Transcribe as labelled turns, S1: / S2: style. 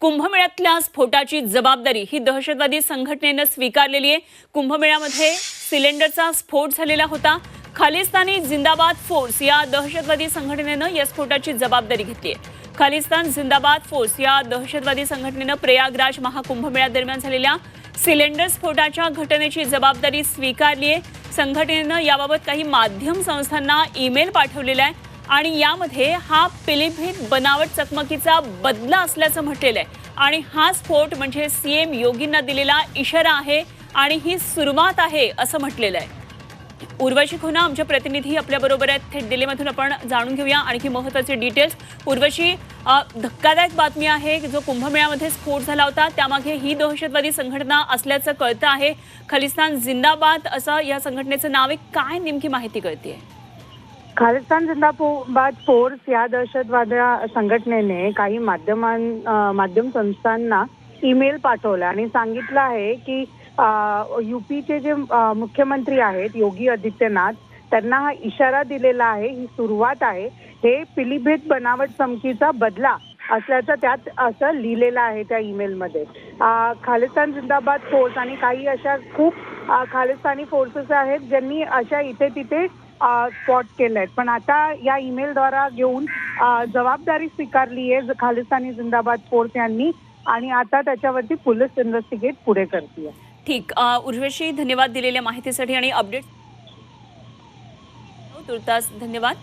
S1: कुंभमेळ्यातल्या स्फोटाची जबाबदारी ही दहशतवादी संघटनेनं स्वीकारलेली आहे. कुंभमेळ्यामध्ये सिलेंडरचा स्फोट झालेला होता. खालिस्तानी जिंदाबाद फोर्स या दहशतवादी संघटनेनं या स्फोटाची जबाबदारी घेतली आहे. खालिस्तान जिंदाबाद फोर्स या दहशतवादी संघटनेनं प्रयागराज महाकुंभमेळ्यादरम्यान झालेल्या सिलेंडर स्फोटाच्या घटनेची जबाबदारी स्वीकारली आहे. संघटनेनं याबाबत काही माध्यम संस्थांना ईमेल पाठवलेला आहे. आणि यामध्ये हा पिलीभीत बनावट चकमकीचा बदला असल्याचं म्हटलेलं आहे. आणि हा स्फोट म्हणजे सीएम योगींना दिलेला इशारा आहे आणि ही सुरुवात आहे असं म्हटलेलं आहे. उर्वशी खुना आमच्या प्रतिनिधी आपल्या बरोबर आहेत. थेट दिल्लीमधून आपण जाणून घेऊया आणखी महत्त्वाचे डिटेल्स उर्वशी धक्कादायक बातमी आहे जो कुंभमेळ्यामध्ये स्फोट झाला होता त्यामागे ही दहशतवादी संघटना असल्याचं कळतं आहे. खलिस्तान जिंदाबाद असं या संघटनेचं नाव आहे. काय नेमकी माहिती कळते आहे
S2: खालिस्तान जिंदाबाद फोर्स या दहशतवाद संघटनेने काही माध्यमां माध्यम संस्थांना ईमेल पाठवला आणि सांगितलं आहे की युपीचे जे मुख्यमंत्री आहेत योगी आदित्यनाथ त्यांना हा इशारा दिलेला आहे ही सुरुवात आहे. हे पिलीभीत बनावट चमकीचा बदला असल्याचं त्यात असं लिहिलेलं आहे त्या ईमेलमध्ये. खालिस्तान जिंदाबाद फोर्स आणि काही अशा खूप खालिस्तानी फोर्सेस आहेत ज्यांनी अशा इथे तिथे स्पॉट केले आहेत पण आता या ईमेलद्वारा घेऊन जबाबदारी स्वीकारली आहे खालिस्तानी जिंदाबाद फोर्स यांनी आणि आता त्याच्यावरती पोलीस इन्व्हेस्टिगेट पुढे करते
S1: ठीक. उर्वशी धन्यवाद दिलेल्या माहितीसाठी आणि अपडेट हो, तुर्तास धन्यवाद.